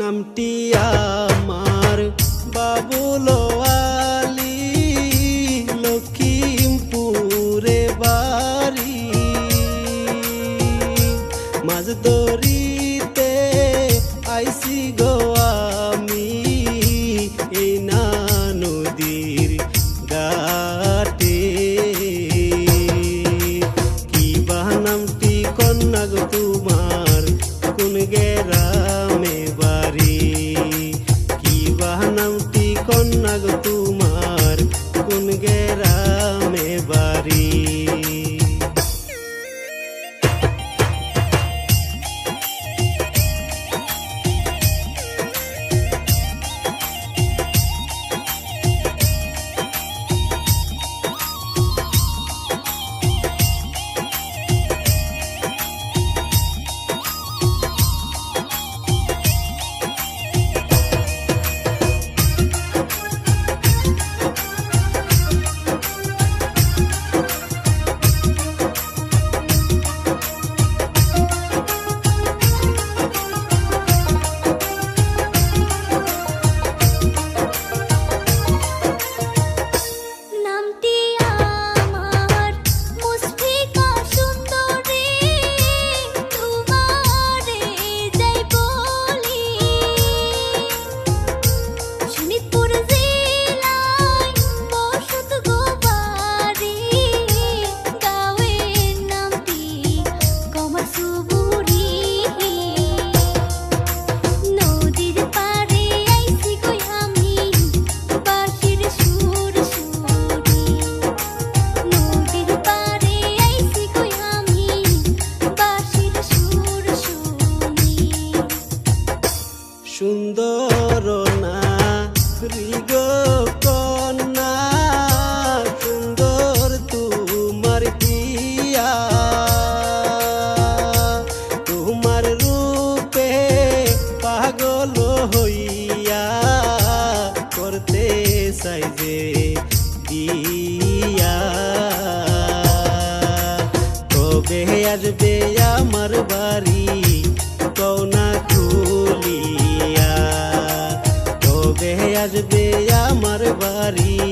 নামটি আমার বাবুল আলী লক্ষ্মীমপুরে বাড়ি। মাঝ দরি con দেহে আসবে আমার বাড়ি কৌনা খুলিয়া তবে আসবে আমার বাড়ি